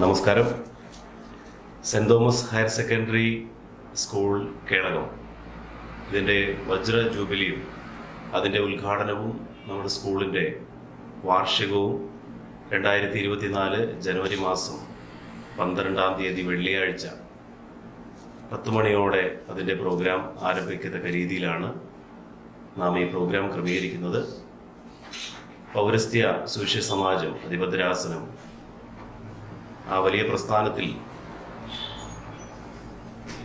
നമസ്കാരം. Saint Thomas higher secondary school Kelakam. ഇതിന്റെ വജ്ര ജൂബിലിയും അതിന്റെ ഉദ്ഘാടനവും നമ്മുടെ സ്കൂളിന്റെ വാർഷികവും രണ്ടായിരത്തി ഇരുപത്തിനാല് ജനുവരി മാസം പന്ത്രണ്ടാം തീയതി വെള്ളിയാഴ്ച പത്ത് മണിയോടെ അതിന്റെ പ്രോഗ്രാം ആരംഭിക്കത്തക്ക രീതിയിലാണ് നാം ഈ പ്രോഗ്രാം ക്രമീകരിക്കുന്നത്. പൗരസ്ത്യ സുവിശേഷ സമാജം അധിപദ്രാസനം ആ വലിയ പ്രസ്ഥാനത്തിൽ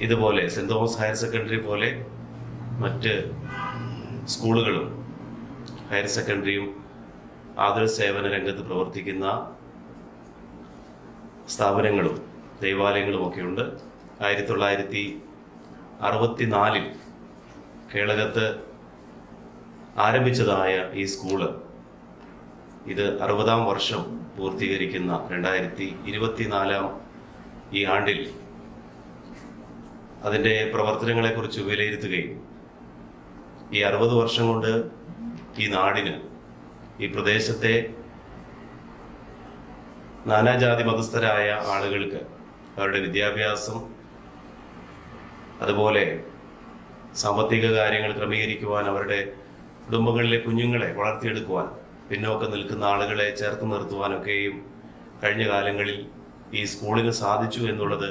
ഇതുപോലെ സെന്റ് തോമസ് ഹയർ സെക്കൻഡറി പോലെ മറ്റ് സ്കൂളുകളും ഹയർ സെക്കൻഡറിയും ആതുര സേവന രംഗത്ത് പ്രവർത്തിക്കുന്ന സ്ഥാപനങ്ങളും ദേവാലയങ്ങളും ഒക്കെയുണ്ട്. ആയിരത്തി തൊള്ളായിരത്തി അറുപത്തിനാലിൽ കേളകത്ത് ആരംഭിച്ചതായ ഈ സ്കൂൾ ഇത് അറുപതാം വർഷം പൂർത്തീകരിക്കുന്ന രണ്ടായിരത്തി ഇരുപത്തിനാലാം ഈ ആണ്ടിൽ അതിന്റെ പ്രവർത്തനങ്ങളെക്കുറിച്ച് വിലയിരുത്തുകയും ഈ അറുപത് വർഷം കൊണ്ട് ഈ നാടിന് ഈ പ്രദേശത്തെ നാനാജാതി മതസ്ഥരായ ആളുകൾക്ക് അവരുടെ വിദ്യാഭ്യാസം അതുപോലെ സാമ്പത്തിക കാര്യങ്ങൾ ക്രമീകരിക്കുവാൻ അവരുടെ കുടുംബങ്ങളിലെ കുഞ്ഞുങ്ങളെ വളർത്തിയെടുക്കുവാൻ പിന്നോക്കം നിൽക്കുന്ന ആളുകളെ ചേർത്ത് നിർത്തുവാനൊക്കെയും കഴിഞ്ഞ കാലങ്ങളിൽ ഈ സ്കൂളിന് സാധിച്ചു എന്നുള്ളത്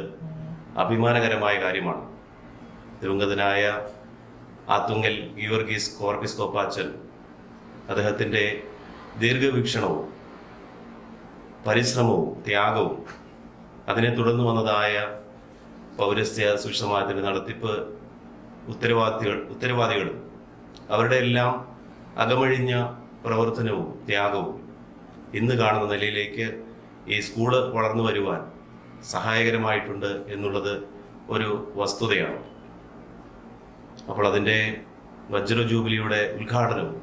അഭിമാനകരമായ കാര്യമാണ്. ദിവംഗതനായ ആത്തുങ്കൽ ഗിയോർഗീസ് കോർഗിസ് കോപ്പാച്ചൻ അദ്ദേഹത്തിന്റെ ദീർഘവീക്ഷണവും പരിശ്രമവും ത്യാഗവും അതിനെ തുടർന്ന് വന്നതായ പൗരസ്ത്യ സുഷമാനത്തിന്റെ നടത്തിപ്പ് ഉത്തരവാദികൾ ഉത്തരവാദികളും അവരുടെ എല്ലാം അകമഴിഞ്ഞ പ്രവർത്തനവും ത്യാഗവും ഇന്ന് കാണുന്ന നിലയിലേക്ക് ഈ സ്കൂൾ വളർന്നു വരുവാൻ സഹായകരമായിട്ടുണ്ട് എന്നുള്ളത് ഒരു വസ്തുതയാണ്. അപ്പോൾ അതിന്റെ വജ്ര ജൂബിലിയുടെ ഉദ്ഘാടനവും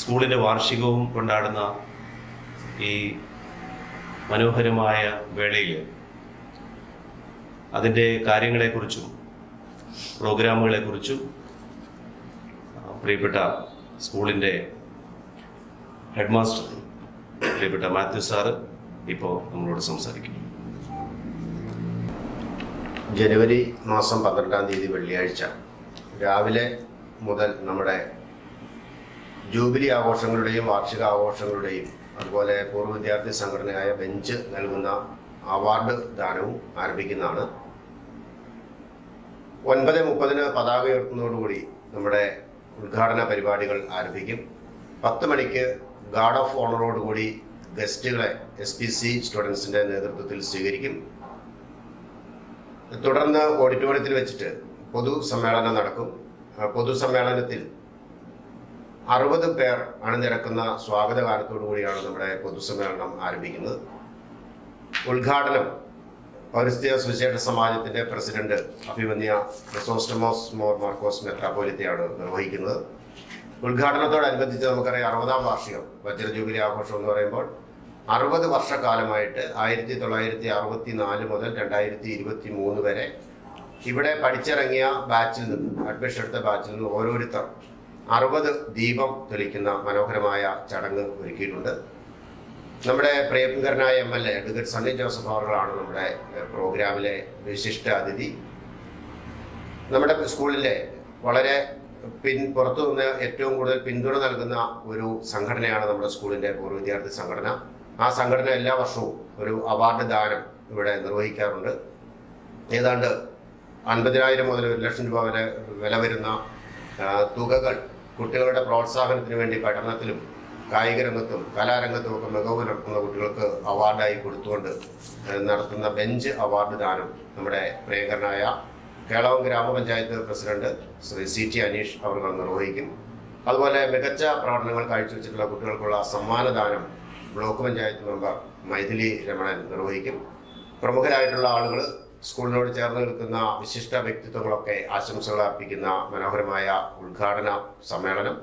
സ്കൂളിന്റെ വാർഷികവും കൊണ്ടാടുന്ന ഈ മനോഹരമായ വേളയിൽ അതിന്റെ കാര്യങ്ങളെക്കുറിച്ചും പ്രോഗ്രാമുകളെക്കുറിച്ചും പ്രിയപ്പെട്ട സ്കൂളിന്റെ ഹെഡ് മാസ്റ്റർ പ്രിയപ്പെട്ട മാത്യു സാറ് ഇപ്പോൾ നമ്മളോട് സംസാരിക്കും. ജനുവരി മാസം പന്ത്രണ്ടാം തീയതി വെള്ളിയാഴ്ച രാവിലെ മുതൽ നമ്മുടെ ജൂബിലി ആഘോഷങ്ങളുടെയും വാർഷിക ആഘോഷങ്ങളുടെയും അതുപോലെ പൂർവ വിദ്യാർത്ഥി സംഘടനയായ ബെഞ്ച് നൽകുന്ന അവാർഡ് ദാനവും ആരംഭിക്കുന്നതാണ്. ഒൻപത് മുപ്പതിന് പതാക ഉയർത്തുന്നതോടുകൂടി നമ്മുടെ ഉദ്ഘാടന പരിപാടികൾ ആരംഭിക്കും. പത്ത് മണിക്ക് ഗാർഡ് ഓഫ് ഓണറോടുകൂടി ഗസ്റ്റുകളെ എസ് പി സി സ്റ്റുഡൻസിന്റെ നേതൃത്വത്തിൽ സ്വീകരിക്കും. തുടർന്ന് ഓഡിറ്റോറിയത്തിൽ വെച്ചിട്ട് പൊതുസമ്മേളനം നടക്കും. പൊതുസമ്മേളനത്തിൽ അറുപത് പേർ അണിനിരക്കുന്ന സ്വാഗത ഗാനത്തോടു കൂടിയാണ് നമ്മുടെ പൊതുസമ്മേളനം ആരംഭിക്കുന്നത്. ഉദ്ഘാടനം പൗരസ്ത്യ സുവിശേഷ സമാജത്തിന്റെ പ്രസിഡന്റ് അഭിമന്യ ക്രിസോസ്റ്റമോസ് മോർ മാർക്കോസ് മെത്രാപോലിത്തയാണ് നിർവഹിക്കുന്നത്. ഉദ്ഘാടനത്തോടനുബന്ധിച്ച് നമുക്കറിയാം അറുപതാം വാർഷികം വജ്ര ജൂബിലി ആഘോഷം എന്ന് പറയുമ്പോൾ അറുപത് വർഷക്കാലമായിട്ട് ആയിരത്തി തൊള്ളായിരത്തി അറുപത്തി നാല് മുതൽ രണ്ടായിരത്തി ഇരുപത്തി മൂന്ന് വരെ ഇവിടെ പഠിച്ചിറങ്ങിയ ബാച്ചിൽ നിന്ന് അഡ്മിഷൻ എടുത്ത ബാച്ചിൽ നിന്ന് ഓരോരുത്തർ അറുപത് ദീപം തെളിക്കുന്ന മനോഹരമായ ചടങ്ങ് ഒരുക്കിയിട്ടുണ്ട്. നമ്മുടെ പ്രിയങ്കരനായ M L A advocate Sunny Joseph അവറുകളാണ് നമ്മുടെ പ്രോഗ്രാമിലെ വിശിഷ്ട അതിഥി നമ്മുടെ സ്കൂളിലെ വളരെ പിൻ പുറത്തു നിന്ന് ഏറ്റവും കൂടുതൽ പിന്തുണ നൽകുന്ന ഒരു സംഘടനയാണ് നമ്മുടെ സ്കൂളിന്റെ പൂർവ വിദ്യാർത്ഥി സംഘടന. ആ സംഘടന എല്ലാ വർഷവും ഒരു അവാർഡ് ദാനം ഇവിടെ നിർവഹിക്കാറുണ്ട്. ഏതാണ്ട് അൻപതിനായിരം മുതൽ ഒരു ലക്ഷം രൂപ വരെ വില വരുന്ന തുകകൾ കുട്ടികളുടെ പ്രോത്സാഹനത്തിന് വേണ്ടി പഠനത്തിലും കായിക രംഗത്തും കലാരംഗത്തും ഒക്കെ മികവ് പുലർത്തുന്ന കുട്ടികൾക്ക് അവാർഡായി കൊടുത്തുകൊണ്ട് നടത്തുന്ന ബെഞ്ച് അവാർഡ് ദാനം നമ്മുടെ പ്രിയങ്കരനായ കേളവം ഗ്രാമപഞ്ചായത്ത് president Shri C T Aneesh അവർ നിർവഹിക്കും. അതുപോലെ മികച്ച പ്രവർത്തനങ്ങൾ കാഴ്ചവെച്ചിട്ടുള്ള കുട്ടികൾക്കുള്ള സമ്മാനദാനം ബ്ലോക്ക് പഞ്ചായത്ത് മെമ്പർ മൈഥിലി രമണൻ നിർവഹിക്കും. പ്രമുഖരായിട്ടുള്ള ആളുകൾ സ്കൂളിനോട് ചേർന്ന് നിൽക്കുന്ന വിശിഷ്ട വ്യക്തിത്വങ്ങളൊക്കെ ആശംസകൾ അർപ്പിക്കുന്ന മനോഹരമായ ഉദ്ഘാടന സമ്മേളനം.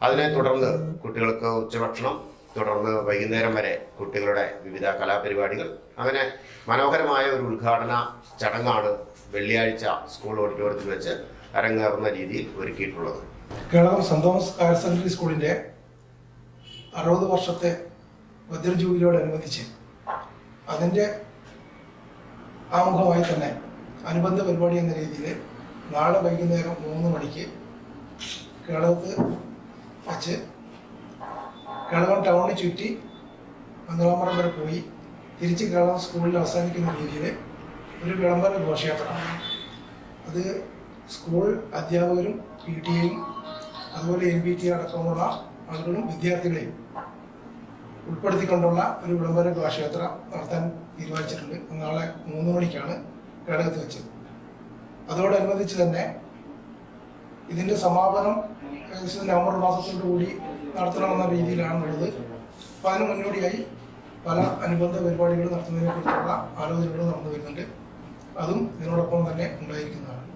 അതിനെ തുടർന്ന് കുട്ടികൾക്ക് ഉച്ചഭക്ഷണം തുടർന്ന് വൈകുന്നേരം വരെ കുട്ടികളുടെ വിവിധ കലാപരിപാടികൾ. അങ്ങനെ മനോഹരമായ ഒരു ഉദ്ഘാടന ചടങ്ങാണ് വെള്ളിയാഴ്ച സ്കൂൾ ഓഡിറ്റോറിയത്തിൽ വെച്ച് അരങ്ങേറുന്ന രീതിയിൽ ഒരുക്കിയിട്ടുള്ളത്. Keralam saint Thomas higher secondary സ്കൂളിന്റെ അറുപത് വർഷത്തെ വജ്ര ജൂബിലിയോടനുബന്ധിച്ച് അതിന്റെ ആമുഖമായി തന്നെ അനുബന്ധ പരിപാടി എന്ന രീതിയിൽ നാളെ വൈകുന്നേരം മൂന്ന് മണിക്ക് കേളകത്ത് വച്ച് കേളകം ടൗണിൽ ചുറ്റി മംഗളാമറം വരെ പോയി തിരിച്ച് കേരളം സ്കൂളിൽ അവസാനിക്കുന്ന രീതിയിൽ ഒരു വിളംബര ഘോഷയാത്ര. അത് സ്കൂൾ അധ്യാപകരും പി ടി എയും അതുപോലെ എൻ പി ടി അടക്കമുള്ള ആളുകളും വിദ്യാർത്ഥികളെയും ഉൾപ്പെടുത്തിക്കൊണ്ടുള്ള ഒരു വിളംബര ഘോഷയാത്ര നടത്താൻ തീരുമാനിച്ചിട്ടുണ്ട്. നാളെ മൂന്ന് മണിക്കാണ് കേടകത്ത് വെച്ചത്. അതോടനുബന്ധിച്ച് തന്നെ ഇതിന്റെ സമാപനം ഏകദേശം നവംബർ മാസത്തോടു കൂടി നടത്തണമെന്ന രീതിയിലാണുള്ളത്. അപ്പം അതിന് മുന്നോടിയായി പല അനുബന്ധ പരിപാടികൾ നടത്തുന്നതിനെ കുറിച്ചുള്ള ആലോചനകൾ നടന്നു വരുന്നുണ്ട്. അതും ഇതിനോടൊപ്പം തന്നെ ഉണ്ടായിരിക്കുന്നതാണ്.